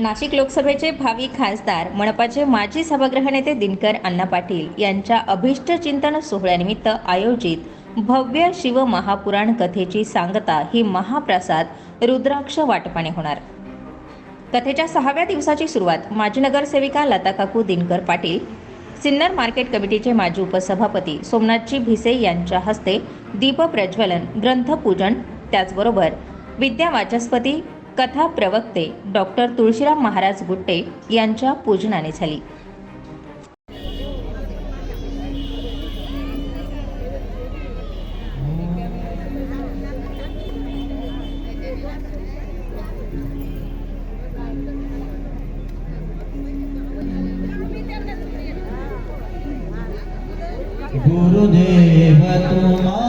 नाशिक लोकसभेचे भावी खासदार मनपाचे माजी सभागृह नेते दिनकर अण्णा पाटील यांच्या अभिष्ट चिंतन सोहळ्यानिमित्त आयोजित भव्य शिव महापुराण कथेची सांगता ही महाप्रसाद रुद्राक्ष वाटपाने होणार. कथेच्या सहाव्या दिवसाची सुरुवात माजी नगरसेविका लता काकू दिनकर पाटील सिन्नर मार्केट कमिटीचे माजी उपसभापती सोमनाथजी भिसे यांच्या हस्ते दीप प्रज्वलन ग्रंथपूजन त्याचबरोबर विद्या वाचस्पती कथा प्रवक्ते डॉक्टर तुळशीराम महाराज गुट्टे यांच्या पूजनाने झाली. गुरुदेव तुम्हारी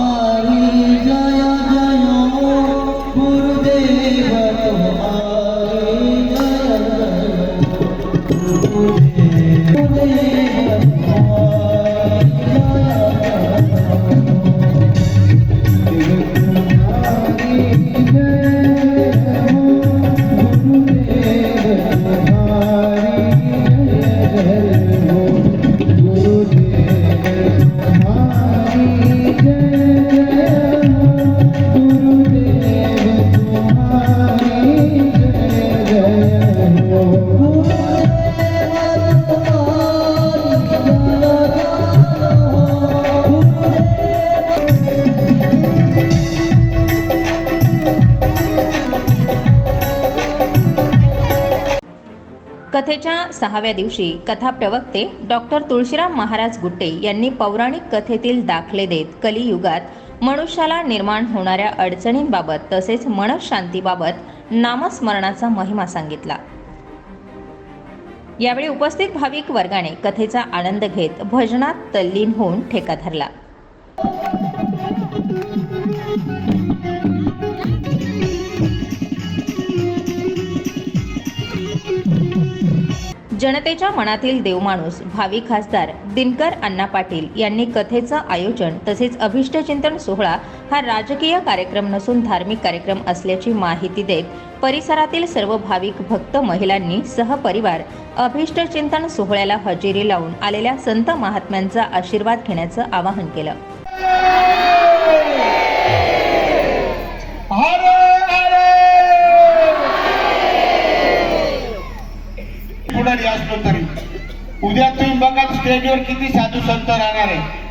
कथेच्या सहाव्या दिवशी कथा प्रवक्ते डॉक्टर तुळशीराम महाराज गुट्टे यांनी पौराणिक कथेतील दाखले देत कलियुगात मनुष्याला निर्माण होणाऱ्या अडचणींबाबत तसेच मनशांतीबाबत नामस्मरणाचा महिमा सांगितला. यावेळी उपस्थित भाविक वर्गाने कथेचा आनंद घेत भजनात तल्लीन होऊन ठेका धरला. जनतेच्या मनातील देवमाणूस भावी खासदार दिनकर अण्णा पाटील यांनी कथेचं आयोजन तसेच अभिष्टचिंतन सोहळा हा राजकीय कार्यक्रम नसून धार्मिक कार्यक्रम असल्याची माहिती देत परिसरातील सर्व भाविक भक्त महिलांनी सहपरिवार अभिष्टचिंतन सोहळ्याला हजेरी लावून आलेल्या संत महात्म्यांचा आशीर्वाद घेण्याचं आवाहन केलं. बघा किती साधू संत राहणार आहे?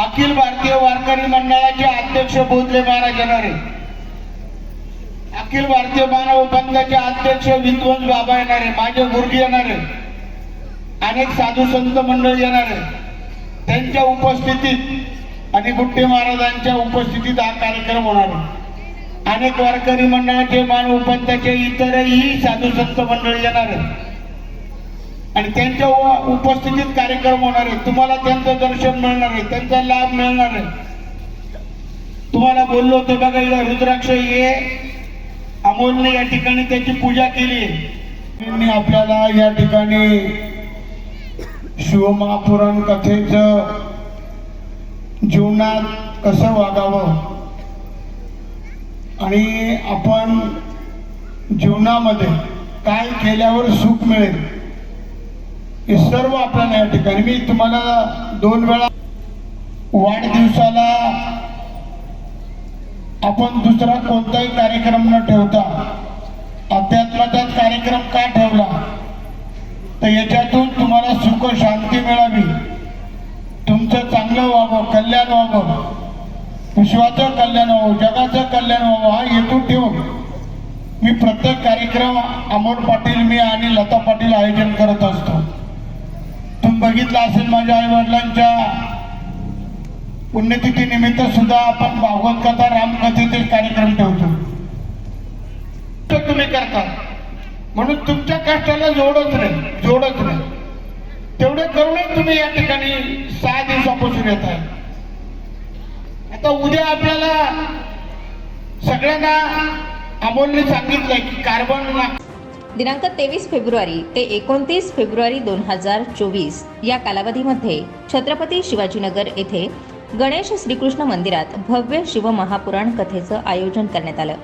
अखिल भारतीय वारकरी मंडळाचे अध्यक्ष बोधले महाराज येणार आहे. अखिल भारतीय मानव पंथाचे अध्यक्ष विद्वंस बाबा येणार आहे. माझे गुरुजी येणार आहे. अनेक साधू संत मंडळ येणार आहे. त्यांच्या उपस्थितीत आणि गुट्टे महाराजांच्या उपस्थितीत हा कार्यक्रम होणार आहे. अनेक वारकरी मंडळाचे मानव पंथाचे इतरही साधू संत मंडळ येणार आहे. आणि त्यांच्या उपस्थितीत कार्यक्रम होणार आहे तुम्हाला त्यांचं दर्शन मिळणार आहे त्यांचा लाभ मिळणार आहे. तुम्हाला बोललो होतो बघा इकडं रुद्राक्ष ये. अमोलने या ठिकाणी त्याची पूजा केली. आहे आपल्याला या ठिकाणी शिवमहापुराण कथेच जीवनात कसं वागावं? आणि आपण जीवनामध्ये काय केल्यावर सुख मिळेल? हे सर्व आपल्याला या ठिकाणी मी तुम्हाला दोन वेळा वाढदिवसाला आपण दुसरा कोणताही कार्यक्रम न ठेवता अध्यात्माचाच कार्यक्रम का ठेवला? तर याच्यातून तुम्हाला सुख शांती मिळावी. तुमचं चांगलं व्हावं कल्याण व्हावं. विश्वाचं कल्याण व्हावं जगाचं कल्याण व्हावं हा हेतू ठेवून मी प्रत्येक कार्यक्रम अमोल पाटील मी आणि लता पाटील आयोजन करत असतो. बघितलं असेल माझ्या आई वडिलांच्या पुण्यतिथी निमित्त सुद्धा आपण भागवत कथा रामकथेतील कार्यक्रम ठेवतो. तुम्ही करता. म्हणून तुमच्या कष्टाला जोडत नाही जोडत नाही तेवढे करूनच तुम्ही या ठिकाणी सहा दिवसापासून येत आहे. आता उद्या आपल्याला सगळ्यांना अमोलने सांगितलंय की कार्बन दिनांक तेवीस फेब्रुवारी ते एकोणतीस फेब्रुवारी दोन हजार चोवीस या कालावधीमध्ये छत्रपती शिवाजीनगर येथे गणेश श्रीकृष्ण मंदिरात भव्य शिवमहापुराण कथेचं आयोजन करण्यात आलं.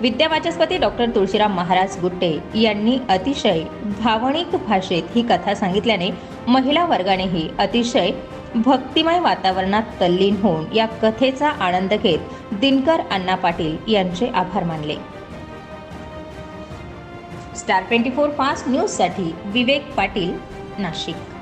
विद्यावाचस्पती डॉक्टर तुळशीराम महाराज गुट्टे यांनी अतिशय भावनिक भाषेत ही कथा सांगितल्याने महिला वर्गानेही अतिशय भक्तिमय वातावरणात तल्लीन होऊन या कथेचा आनंद घेत दिनकर अण्णा पाटील यांचे आभार मानले. स्टार ट्वेंटी फोर फास्ट न्यूजसाठी विवेक पाटील नाशिक.